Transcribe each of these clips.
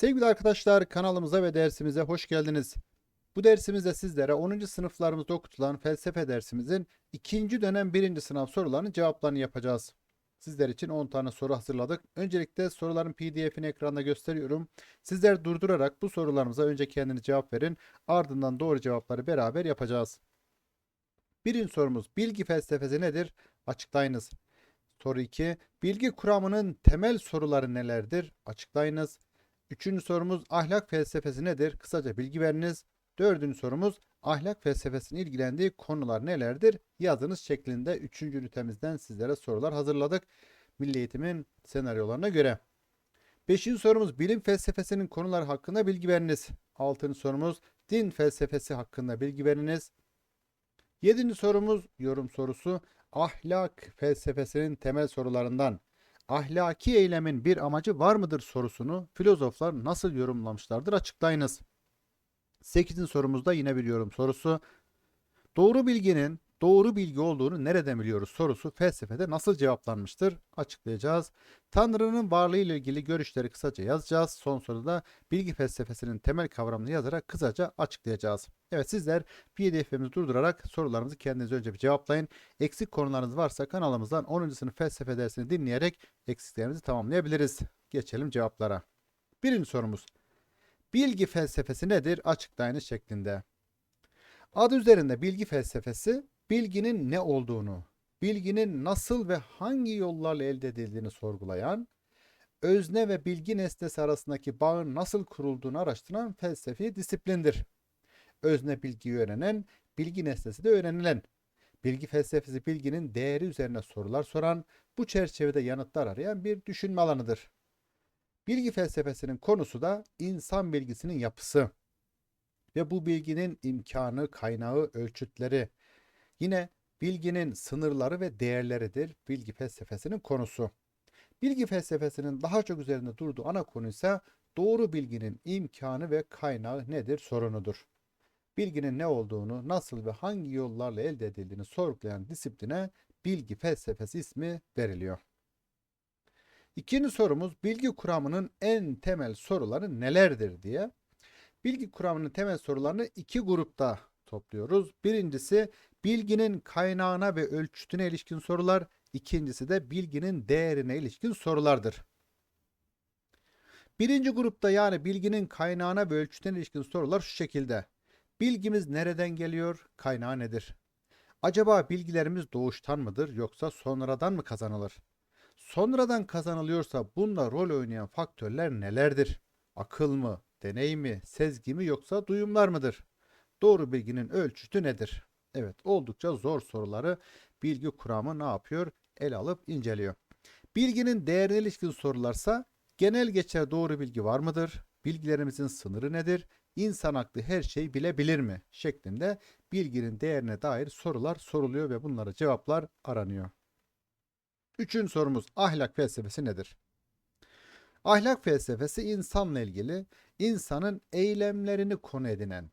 Sevgili arkadaşlar kanalımıza ve dersimize hoş geldiniz. Bu dersimizde sizlere 10. sınıflarımızda okutulan felsefe dersimizin 2. dönem 1. sınav sorularının cevaplarını yapacağız. Sizler için 10 tane soru hazırladık. Öncelikle soruların pdf'ini ekranda gösteriyorum. Sizler durdurarak bu sorularımıza önce kendiniz cevap verin. Ardından doğru cevapları beraber yapacağız. Birinci sorumuz bilgi felsefesi nedir? Açıklayınız. Soru 2. Bilgi kuramının temel soruları nelerdir? Açıklayınız. Üçüncü sorumuz ahlak felsefesi nedir? Kısaca bilgi veriniz. Dördüncü sorumuz ahlak felsefesinin ilgilendiği konular nelerdir? Yazınız şeklinde üçüncü ünitemizden sizlere sorular hazırladık. Milli Eğitim'in senaryolarına göre. Beşinci sorumuz bilim felsefesinin konuları hakkında bilgi veriniz. Altıncı sorumuz din felsefesi hakkında bilgi veriniz. Yedinci sorumuz yorum sorusu ahlak felsefesinin temel sorularından ahlaki eylemin bir amacı var mıdır sorusunu filozoflar nasıl yorumlamışlardır açıklayınız. 8. sorumuzda yine bir yorum sorusu. Doğru bilginin doğru bilgi olduğunu nereden biliyoruz sorusu felsefede nasıl cevaplanmıştır açıklayacağız. Tanrı'nın varlığı ile ilgili görüşleri kısaca yazacağız. Son soruda bilgi felsefesinin temel kavramını yazarak kısaca açıklayacağız. Evet sizler pdf'imizi durdurarak sorularımızı kendiniz önce bir cevaplayın. Eksik konularınız varsa kanalımızdan 10. sınıf felsefe dersini dinleyerek eksiklerimizi tamamlayabiliriz. Geçelim cevaplara. Birinci sorumuz. Bilgi felsefesi nedir? Açıklayınız şeklinde. Adı üzerinde bilgi felsefesi bilginin ne olduğunu, bilginin nasıl ve hangi yollarla elde edildiğini sorgulayan, özne ve bilgi nesnesi arasındaki bağın nasıl kurulduğunu araştıran felsefi disiplindir. Özne bilgiyi öğrenen, bilgi nesnesi de öğrenilen. Bilgi felsefesi bilginin değeri üzerine sorular soran, bu çerçevede yanıtlar arayan bir düşünme alanıdır. Bilgi felsefesinin konusu da insan bilgisinin yapısı ve bu bilginin imkanı, kaynağı, ölçütleri. Yine bilginin sınırları ve değerleridir bilgi felsefesinin konusu. Bilgi felsefesinin daha çok üzerinde durduğu ana konu ise doğru bilginin imkanı ve kaynağı nedir sorunudur. Bilginin ne olduğunu, nasıl ve hangi yollarla elde edildiğini sorgulayan disipline bilgi felsefesi ismi veriliyor. İkinci sorumuz bilgi kuramının en temel soruları nelerdir diye. Bilgi kuramının temel sorularını iki grupta topluyoruz. Birincisi bilginin kaynağına ve ölçütüne ilişkin sorular. İkincisi de bilginin değerine ilişkin sorulardır. Birinci grupta yani bilginin kaynağına ve ölçütüne ilişkin sorular şu şekilde. Bilgimiz nereden geliyor? Kaynağı nedir? Acaba bilgilerimiz doğuştan mıdır yoksa sonradan mı kazanılır? Sonradan kazanılıyorsa bunda rol oynayan faktörler nelerdir? Akıl mı, deney mi, sezgi mi yoksa duyumlar mıdır? Doğru bilginin ölçütü nedir? Evet oldukça zor soruları bilgi kuramı ne yapıyor? El alıp inceliyor. Bilginin değerine ilişkin sorularsa genel geçer doğru bilgi var mıdır? Bilgilerimizin sınırı nedir? İnsan aklı her şeyi bilebilir mi? şeklinde bilginin değerine dair sorular soruluyor ve bunlara cevaplar aranıyor. Üçüncü sorumuz ahlak felsefesi nedir? Ahlak felsefesi insanla ilgili insanın eylemlerini konu edinen,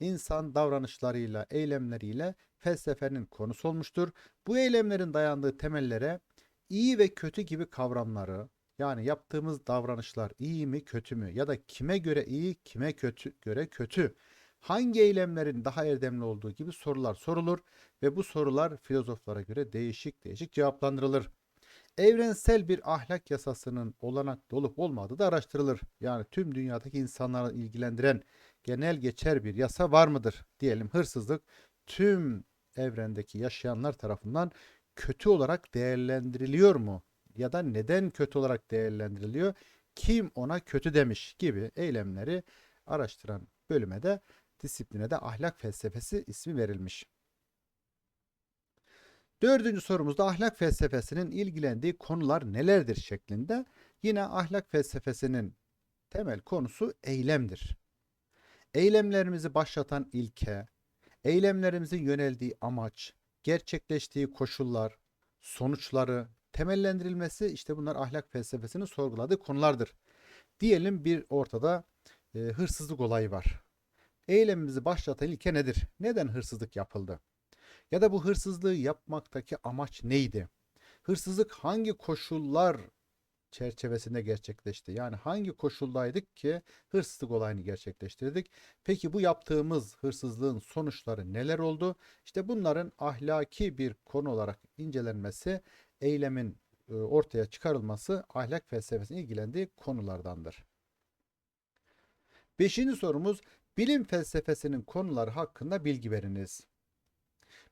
insan davranışlarıyla, eylemleriyle felsefenin konusu olmuştur. Bu eylemlerin dayandığı temellere iyi ve kötü gibi kavramları, yani yaptığımız davranışlar iyi mi kötü mü ya da kime göre iyi, kime kötü göre kötü, hangi eylemlerin daha erdemli olduğu gibi sorular sorulur ve bu sorular filozoflara göre değişik değişik cevaplandırılır. Evrensel bir ahlak yasasının olanaklı olup olmadığı da araştırılır. Yani tüm dünyadaki insanları ilgilendiren genel geçer bir yasa var mıdır? Diyelim hırsızlık tüm evrendeki yaşayanlar tarafından kötü olarak değerlendiriliyor mu? Ya da neden kötü olarak değerlendiriliyor? Kim ona kötü demiş gibi eylemleri araştıran bölüme de disipline de ahlak felsefesi ismi verilmiş. Dördüncü sorumuzda ahlak felsefesinin ilgilendiği konular nelerdir şeklinde yine ahlak felsefesinin temel konusu eylemdir. Eylemlerimizi başlatan ilke, eylemlerimizin yöneldiği amaç, gerçekleştiği koşullar, sonuçları, temellendirilmesi işte bunlar ahlak felsefesinin sorguladığı konulardır. Diyelim bir ortada e, hırsızlık olayı var. Eylemimizi başlatan ilke nedir? Neden hırsızlık yapıldı? Ya da bu hırsızlığı yapmaktaki amaç neydi? Hırsızlık hangi koşullar çerçevesinde gerçekleşti? Yani hangi koşuldaydık ki hırsızlık olayını gerçekleştirdik? Peki bu yaptığımız hırsızlığın sonuçları neler oldu? İşte bunların ahlaki bir konu olarak incelenmesi, eylemin e, ortaya çıkarılması ahlak felsefesinin ilgilendiği konulardandır. Beşinci sorumuz bilim felsefesinin konuları hakkında bilgi veriniz.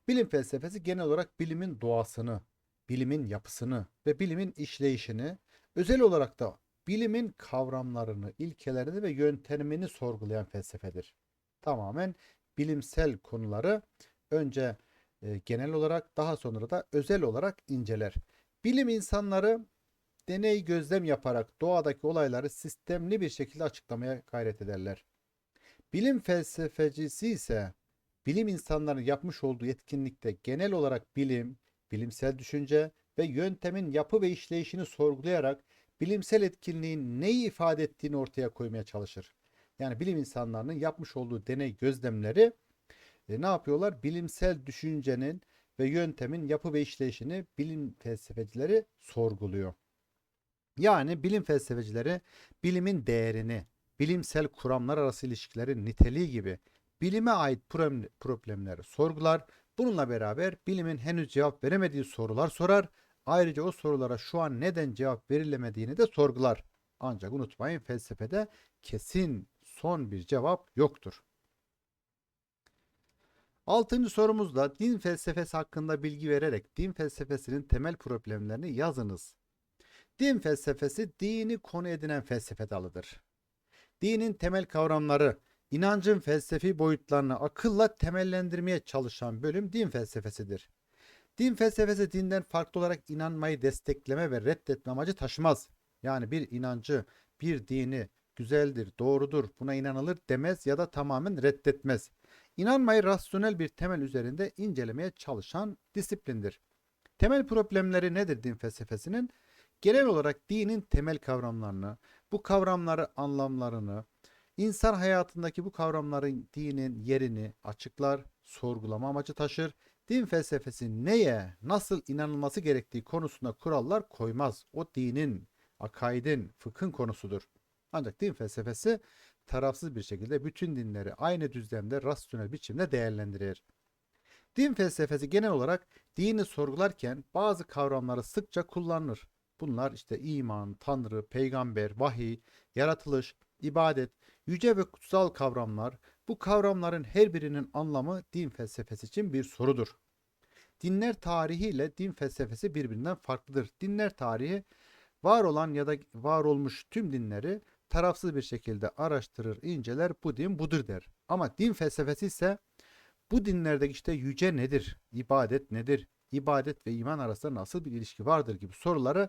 Bilim felsefesi genel olarak bilimin doğasını, bilimin yapısını ve bilimin işleyişini, özel olarak da bilimin kavramlarını, ilkelerini ve yöntemini sorgulayan felsefedir. Tamamen bilimsel konuları önce e, genel olarak daha sonra da özel olarak inceler. Bilim insanları deney gözlem yaparak doğadaki olayları sistemli bir şekilde açıklamaya gayret ederler. Bilim felsefecisi ise bilim insanlarının yapmış olduğu etkinlikte genel olarak bilim, bilimsel düşünce ve yöntemin yapı ve işleyişini sorgulayarak bilimsel etkinliğin neyi ifade ettiğini ortaya koymaya çalışır. Yani bilim insanlarının yapmış olduğu deney gözlemleri e, ne yapıyorlar? Bilimsel düşüncenin ve yöntemin yapı ve işleyişini bilim felsefecileri sorguluyor. Yani bilim felsefecileri bilimin değerini, bilimsel kuramlar arası ilişkilerin niteliği gibi bilime ait problemleri sorgular. Bununla beraber bilimin henüz cevap veremediği sorular sorar. Ayrıca o sorulara şu an neden cevap verilemediğini de sorgular. Ancak unutmayın felsefede kesin son bir cevap yoktur. Altıncı sorumuzda din felsefesi hakkında bilgi vererek din felsefesinin temel problemlerini yazınız. Din felsefesi dini konu edinen felsefe dalıdır. Dinin temel kavramları, inancın felsefi boyutlarını akılla temellendirmeye çalışan bölüm din felsefesidir. Din felsefesi dinden farklı olarak inanmayı destekleme ve reddetme amacı taşımaz. Yani bir inancı, bir dini güzeldir, doğrudur, buna inanılır demez ya da tamamen reddetmez. İnanmayı rasyonel bir temel üzerinde incelemeye çalışan disiplindir. Temel problemleri nedir din felsefesinin? Genel olarak dinin temel kavramlarını, bu kavramları anlamlarını, insan hayatındaki bu kavramların dinin yerini açıklar, sorgulama amacı taşır. Din felsefesi neye, nasıl inanılması gerektiği konusunda kurallar koymaz. O dinin, akaidin, fıkhın konusudur. Ancak din felsefesi tarafsız bir şekilde bütün dinleri aynı düzlemde rasyonel biçimde değerlendirir. Din felsefesi genel olarak dini sorgularken bazı kavramları sıkça kullanılır. Bunlar işte iman, tanrı, peygamber, vahiy, yaratılış, ibadet, yüce ve kutsal kavramlar. Bu kavramların her birinin anlamı din felsefesi için bir sorudur. Dinler tarihi ile din felsefesi birbirinden farklıdır. Dinler tarihi var olan ya da var olmuş tüm dinleri tarafsız bir şekilde araştırır, inceler, bu din budur der. Ama din felsefesi ise bu dinlerdeki işte yüce nedir, ibadet nedir, ibadet ve iman arasında nasıl bir ilişki vardır gibi soruları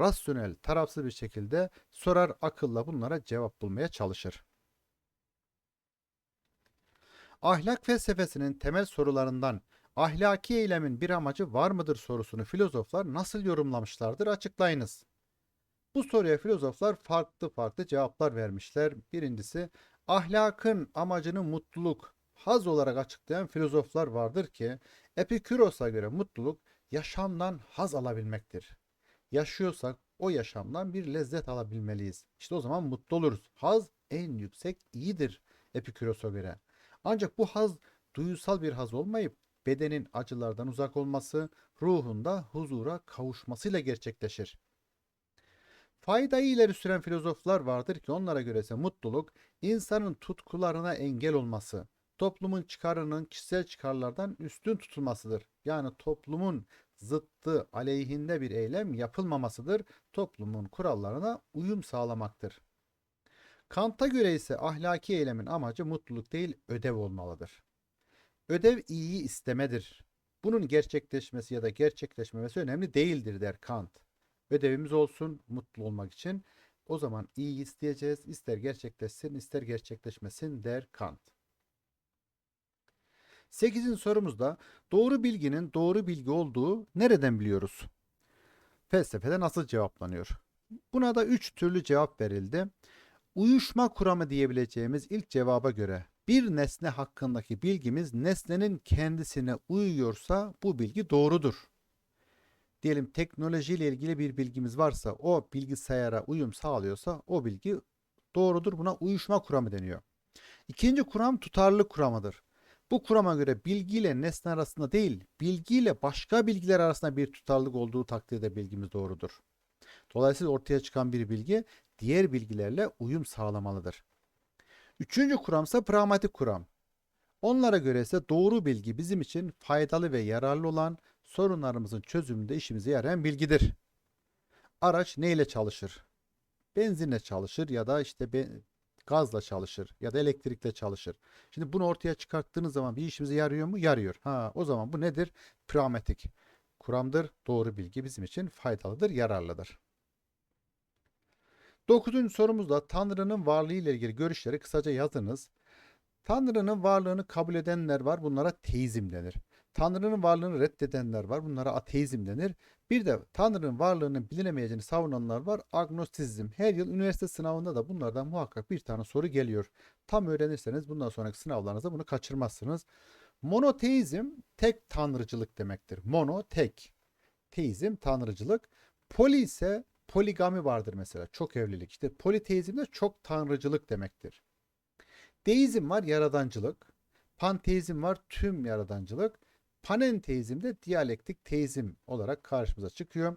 rasyonel, tarafsız bir şekilde sorar, akılla bunlara cevap bulmaya çalışır. Ahlak felsefesinin temel sorularından ahlaki eylemin bir amacı var mıdır sorusunu filozoflar nasıl yorumlamışlardır açıklayınız. Bu soruya filozoflar farklı farklı cevaplar vermişler. Birincisi ahlakın amacını mutluluk, haz olarak açıklayan filozoflar vardır ki Epiküros'a göre mutluluk yaşamdan haz alabilmektir. Yaşıyorsak o yaşamdan bir lezzet alabilmeliyiz. İşte o zaman mutlu oluruz. Haz en yüksek iyidir Epiküros'a göre. Ancak bu haz duyusal bir haz olmayıp bedenin acılardan uzak olması, ruhunda huzura kavuşmasıyla gerçekleşir. Faydayı ileri süren filozoflar vardır ki onlara göre ise mutluluk insanın tutkularına engel olması, toplumun çıkarının kişisel çıkarlardan üstün tutulmasıdır. Yani toplumun zıttı, aleyhinde bir eylem yapılmamasıdır. Toplumun kurallarına uyum sağlamaktır. Kant'a göre ise ahlaki eylemin amacı mutluluk değil ödev olmalıdır. Ödev iyiyi istemedir. Bunun gerçekleşmesi ya da gerçekleşmemesi önemli değildir der Kant. Ödevimiz olsun mutlu olmak için. O zaman iyi isteyeceğiz. İster gerçekleşsin ister gerçekleşmesin der Kant. 8. sorumuzda doğru bilginin doğru bilgi olduğu nereden biliyoruz? Felsefede nasıl cevaplanıyor? Buna da 3 türlü cevap verildi. Uyuşma kuramı diyebileceğimiz ilk cevaba göre bir nesne hakkındaki bilgimiz nesnenin kendisine uyuyorsa bu bilgi doğrudur. diyelim teknolojiyle ilgili bir bilgimiz varsa o bilgisayara uyum sağlıyorsa o bilgi doğrudur. Buna uyuşma kuramı deniyor. İkinci kuram tutarlılık kuramıdır. Bu kurama göre bilgiyle nesne arasında değil, bilgiyle başka bilgiler arasında bir tutarlılık olduğu takdirde bilgimiz doğrudur. Dolayısıyla ortaya çıkan bir bilgi diğer bilgilerle uyum sağlamalıdır. Üçüncü kuramsa pragmatik kuram. Onlara göre ise doğru bilgi bizim için faydalı ve yararlı olan sorunlarımızın çözümünde işimize yarayan bilgidir. Araç neyle çalışır? Benzinle çalışır ya da işte gazla çalışır ya da elektrikle çalışır. Şimdi bunu ortaya çıkarttığınız zaman bir işimize yarıyor mu? Yarıyor. Ha, o zaman bu nedir? Pragmatik kuramdır. Doğru bilgi bizim için faydalıdır, yararlıdır. Dokuzuncu sorumuzda Tanrı'nın varlığı ile ilgili görüşleri kısaca yazınız. Tanrı'nın varlığını kabul edenler var. Bunlara teizm denir. Tanrı'nın varlığını reddedenler var. Bunlara ateizm denir. Bir de Tanrı'nın varlığının bilinemeyeceğini savunanlar var. Agnostizm. Her yıl üniversite sınavında da bunlardan muhakkak bir tane soru geliyor. Tam öğrenirseniz bundan sonraki sınavlarınızda bunu kaçırmazsınız. Monoteizm tek tanrıcılık demektir. Mono tek. Teizm tanrıcılık. Poli ise poligami vardır mesela. Çok evlilik. İşte politeizm de çok tanrıcılık demektir. Deizm var yaradancılık. Panteizm var tüm yaradancılık. Panenteizm de diyalektik teizm olarak karşımıza çıkıyor.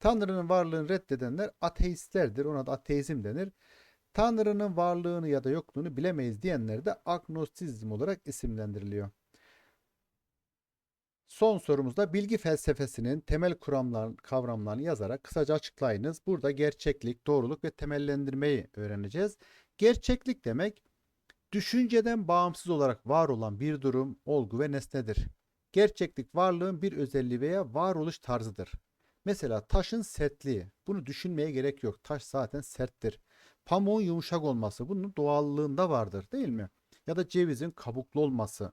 Tanrı'nın varlığını reddedenler ateistlerdir. Ona da ateizm denir. Tanrı'nın varlığını ya da yokluğunu bilemeyiz diyenler de agnostizm olarak isimlendiriliyor. Son sorumuzda bilgi felsefesinin temel kuramlar, kavramlarını yazarak kısaca açıklayınız. Burada gerçeklik, doğruluk ve temellendirmeyi öğreneceğiz. Gerçeklik demek düşünceden bağımsız olarak var olan bir durum, olgu ve nesnedir. Gerçeklik varlığın bir özelliği veya varoluş tarzıdır. Mesela taşın sertliği. Bunu düşünmeye gerek yok. Taş zaten serttir. Pamuğun yumuşak olması bunun doğallığında vardır değil mi? Ya da cevizin kabuklu olması.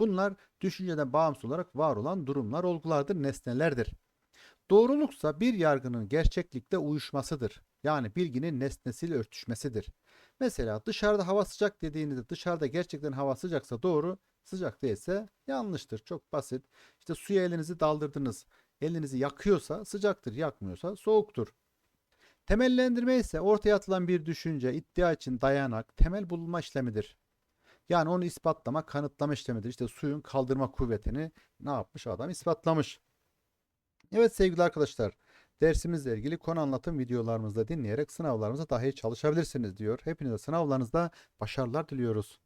Bunlar düşünceden bağımsız olarak var olan durumlar, olgulardır, nesnelerdir. Doğruluksa bir yargının gerçeklikle uyuşmasıdır. Yani bilginin nesnesiyle örtüşmesidir. Mesela dışarıda hava sıcak dediğinizde dışarıda gerçekten hava sıcaksa doğru, sıcak değilse yanlıştır. Çok basit. İşte suya elinizi daldırdınız. Elinizi yakıyorsa sıcaktır, yakmıyorsa soğuktur. Temellendirme ise ortaya atılan bir düşünce, iddia için dayanak, temel bulma işlemidir. Yani onu ispatlama, kanıtlama işlemidir. İşte suyun kaldırma kuvvetini ne yapmış adam ispatlamış. Evet sevgili arkadaşlar, dersimizle ilgili konu anlatım videolarımızda dinleyerek sınavlarınıza daha iyi çalışabilirsiniz diyor. Hepinize sınavlarınızda başarılar diliyoruz.